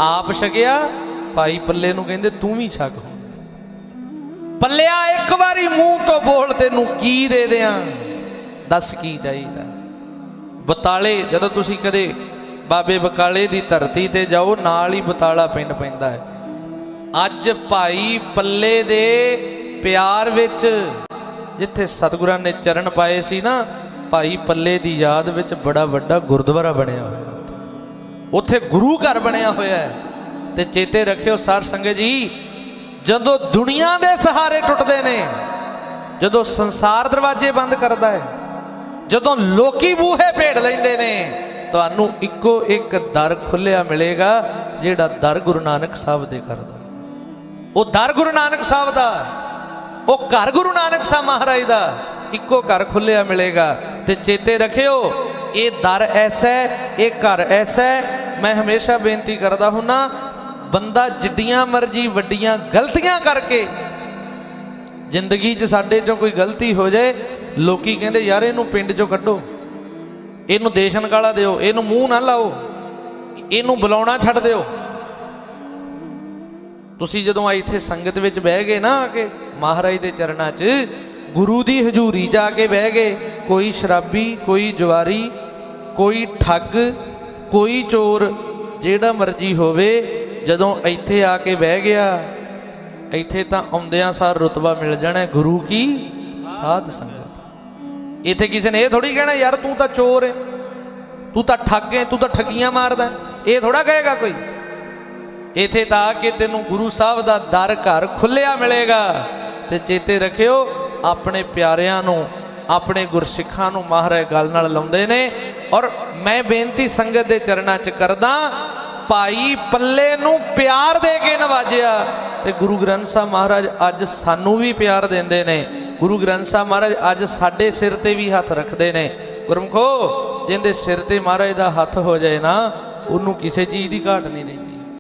S1: ਆਪ ਛਕਿਆ, ਭਾਈ ਪੱਲੇ ਨੂੰ ਕਹਿੰਦੇ, ਤੂੰ ਵੀ ਛਕ। ਹੁਣ ਪੱਲਿਆ, ਇੱਕ ਵਾਰੀ ਮੂੰਹ ਤੋਂ ਬੋਲ ਤੈਨੂੰ ਕੀ ਦੇ ਦਿਆਂ? ਦੱਸ ਕੀ ਚਾਹੀਦਾ? ਬਤਾਲੇ, ਜਦੋਂ ਤੁਸੀਂ ਕਦੇ ਬਾਬੇ ਬਕਾਲੇ ਦੀ ਧਰਤੀ ਤੇ ਜਾਓ, ਨਾਲ ਹੀ ਬਤਾਲਾ ਪਿੰਡ ਪੈਂਦਾ ਹੈ। ਅੱਜ ਭਾਈ ਪੱਲੇ ਦੇ ਪਿਆਰ ਵਿੱਚ, ਜਿੱਥੇ ਸਤਿਗੁਰਾਂ ਨੇ ਚਰਨ ਪਾਏ ਸੀ ਨਾ, ਭਾਈ ਪੱਲੇ ਦੀ ਯਾਦ ਵਿੱਚ ਬੜਾ ਵੱਡਾ ਗੁਰਦੁਆਰਾ ਬਣਿਆ ਹੋਇਆ ਉੱਥੇ। ਗੁਰੂ ਘਰ ਬਣਿਆ ਹੋਇਆ ਹੈ ਤੇ ਚੇਤੇ ਰੱਖਿਓ ਸਾਰ ਸੰਗਤ ਜੀ, ਜਦੋਂ ਦੁਨੀਆ ਦੇ ਸਹਾਰੇ ਟੁੱਟਦੇ ਨੇ, ਜਦੋਂ ਸੰਸਾਰ ਦਰਵਾਜ਼ੇ ਬੰਦ ਕਰਦਾ ਹੈ, ਜਦੋਂ ਲੋਕੀ ਬੂਹੇ ਭੇੜ ਲੈਂਦੇ ਨੇ, ਤੁਹਾਨੂੰ ਇੱਕੋ ਇੱਕ ਦਰ ਖੁੱਲਿਆ ਮਿਲੇਗਾ, ਜਿਹੜਾ ਦਰ ਗੁਰੂ ਨਾਨਕ ਸਾਹਿਬ ਦੇ ਕਰਦਾ ਉਹ ਦਰ ਗੁਰੂ ਨਾਨਕ ਸਾਹਿਬ ਦਾ, ਉਹ ਘਰ ਗੁਰੂ ਨਾਨਕ ਸਾਹਿਬ ਮਹਾਰਾਜ ਦਾ, ਇੱਕੋ ਘਰ ਖੁੱਲਿਆ ਮਿਲੇਗਾ ਤੇ ਚੇਤੇ ਰੱਖਿਓ, ਇਹ ਦਰ ਐਸਾ ਹੈ, ਇਹ ਘਰ ਐਸਾ ਮੈਂ ਹਮੇਸ਼ਾ ਬੇਨਤੀ ਕਰਦਾ ਹੁੰਨਾ, ਬੰਦਾ ਜਿੱਡੀਆਂ ਮਰਜ਼ੀ ਵੱਡੀਆਂ ਗਲਤੀਆਂ ਕਰਕੇ ਜ਼ਿੰਦਗੀ 'ਚ ਸਾਡੇ 'ਚੋਂ ਕੋਈ ਗਲਤੀ ਹੋ ਜਾਏ, ਲੋਕੀ ਕਹਿੰਦੇ, ਯਾਰ, ਇਹਨੂੰ ਪਿੰਡ 'ਚੋਂ ਕੱਢੋ, ਇਹਨੂੰ ਦੇਸ਼ਨ ਗਾਲਾ ਦਿਓ, ਇਹਨੂੰ ਮੂੰਹ ਨਾ ਲਾਓ, ਇਹਨੂੰ ਬੁਲਾਉਣਾ ਛੱਡ ਦਿਓ। ਤੁਸੀਂ ਜਦੋਂ ਆ ਇੱਥੇ ਸੰਗਤ ਵਿੱਚ ਬਹਿ ਗਏ ਨਾ ਆ ਕੇ, ਮਹਾਰਾਜ ਦੇ ਚਰਨਾਂ 'ਚ, ਗੁਰੂ ਦੀ ਹਜ਼ੂਰੀ 'ਚ ਆ ਕੇ ਬਹਿ ਗਏ, ਕੋਈ ਸ਼ਰਾਬੀ, ਕੋਈ ਜਵਾਰੀ, ਕੋਈ ਠੱਗ, ਕੋਈ ਚੋਰ, ਜਿਹੜਾ ਮਰਜ਼ੀ ਹੋਵੇ, ਜਦੋਂ ਇੱਥੇ ਆ ਕੇ ਬਹਿ ਗਿਆ, ਇੱਥੇ ਤਾਂ ਆਉਂਦਿਆਂ ਸਾਰ ਰਤਬਾ ਮਿਲ ਜਾਣਾ ਗੁਰੂ ਕੀ ਸਾਧ ਸੰਗਤ। ਇੱਥੇ ਕਿਸੇ ਨੇ ਇਹ ਥੋੜੀ ਕਹਿਣਾ, ਯਾਰ ਤੂੰ ਤਾਂ ਚੋਰ ਹੈ, ਤੂੰ ਤਾਂ ਠੱਗ ਹੈ, ਤੂੰ ਤਾਂ ਠੱਗੀਆਂ ਮਾਰਦਾ ਇਹ ਥੋੜਾ ਕਹੇਗਾ ਕੋਈ। ਇਥੇ ਤਾਂ ਆ ਕੇ ਤੈਨੂੰ ਗੁਰੂ ਸਾਹਿਬ ਦਾ ਦਰ ਘਰ ਖੁੱਲਿਆ ਮਿਲੇਗਾ। ਤੇ ਚੇਤੇ ਰੱਖਿਓ, ਆਪਣੇ ਪਿਆਰਿਆਂ ਨੂੰ, ਆਪਣੇ ਗੁਰਸਿੱਖਾਂ ਨੂੰ ਮਹਾਰਾਜ ਗੱਲ ਨਾਲ ਲਾਉਂਦੇ ਨੇ। ਔਰ ਮੈਂ ਬੇਨਤੀ ਸੰਗਤ ਦੇ ਚਰਨਾਂ 'ਚ ਕਰਦਾ, ਭਾਈ ਪੱਲੇ ਨੂੰ ਪਿਆਰ ਦੇ ਕੇ ਨਵਾਜਿਆ। ਤੇ ਗੁਰੂ ਗ੍ਰੰਥ ਸਾਹਿਬ ਮਹਾਰਾਜ ਅੱਜ ਸਾਨੂੰ ਵੀ ਪਿਆਰ ਦਿੰਦੇ ਨੇ। ਗੁਰੂ ਗ੍ਰੰਥ ਸਾਹਿਬ ਮਹਾਰਾਜ ਅੱਜ ਸਾਡੇ ਸਿਰ ਤੇ ਵੀ ਹੱਥ ਰੱਖਦੇ ਨੇ। ਗੁਰਮਖੋ, ਜਿੰਦੇ ਸਿਰ ਤੇ ਮਹਾਰਾਜ ਦਾ ਹੱਥ ਹੋ ਜਾਏ ਨਾ, ਉਹਨੂੰ ਕਿਸੇ ਚੀਜ਼ ਦੀ ਘਾਟ ਨਹੀਂ ਰਹਿੰਦੀ।